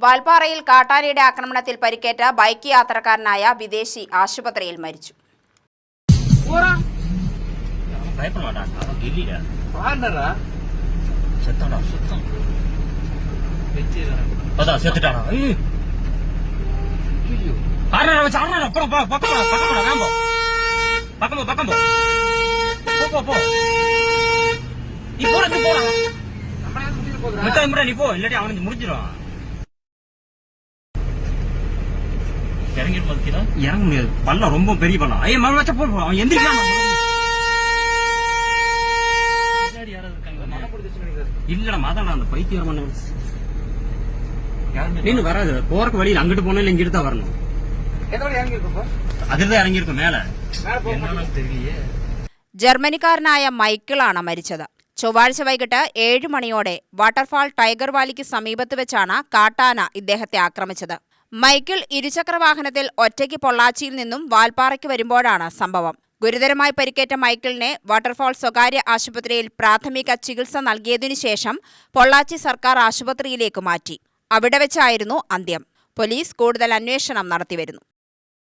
വാൽപ്പാറയിൽ കാട്ടാനയുടെ ആക്രമണത്തിൽ പരിക്കേറ്റ ബൈക്ക് യാത്രക്കാരനായ വിദേശി ആശുപത്രിയിൽ മരിച്ചു பயப்பட மாட்டான் அவன் இல்லையா பாண்டரா செத்தாடா சுத்தம் வெச்சிரன் அதான் செத்துட்டாடா ஐயோ ஐயோ ஆறா வச்சு ஆறா அப்புறம் போ பக்கம் போ, பக்கம் போ வேம்போ பக்கம் போ பக்கம் போ போ போ போ நீ போட நீ போடா நம்ம யாரும் முடிய போகுதுடா மிட்டாய் முறை நீ போ இல்லாட்டி அவனுக்கு முடிஞ்சிடும் இறங்கிட்டு வந்துக்கிறா இறங்க முடியாது பள்ளம் ரொம்ப பெரிய பள்ளம் ஐயா மழை வச்சா போ போ. அவன் எந்திரிக்கிறான் பின்னாடி யாராவது இருக்காங்களா? மழை பிடிச்சிச்சு நினைக்கிறேன் இல்லடா மாதாடா அந்த பைத்தியம் பண்ண யாருமே நீனு வராது போறக்கு வழியில் அங்கிட்டு போனா இல்ல இங்கிட்டு தான் வரணும் எந்த வழி இறங்கி இருக்கப்போ அதுதான் இறங்கி இருக்கும் மேல மேல போக மாட்டேங்குது தெரியலையே ജർമ്മനിക്കാരനായ മൈക്കിളാണ് മരിച്ചത് ചൊവ്വാഴ്ച വൈകിട്ട് ഏഴ് മണിയോടെ വാട്ടർഫാൾ ടൈഗർ വാലിക്ക് സമീപത്ത് വെച്ചാണ് കാട്ടാന ഇദ്ദേഹത്തെ ആക്രമിച്ചത് മൈക്കിൾ ഇരുചക്ര വാഹനത്തിൽ ഒറ്റയ്ക്ക് പൊള്ളാച്ചിയിൽ നിന്നും വാൽപ്പാറയ്ക്ക് വരുമ്പോഴാണ് സംഭവം. ഗുരുതരമായി പരിക്കേറ്റ മൈക്കിളിനെ വാട്ടർഫാൾ സ്വകാര്യ ആശുപത്രിയിൽ പ്രാഥമിക ചികിത്സ നൽകിയതിനു ശേഷം പൊള്ളാച്ചി സർക്കാർ ആശുപത്രിയിലേക്ക് മാറ്റി. അവിടെ വെച്ചായിരുന്നു അന്ത്യം. പോലീസ് കൂടുതൽ അന്വേഷണം നടത്തിവരുന്നു.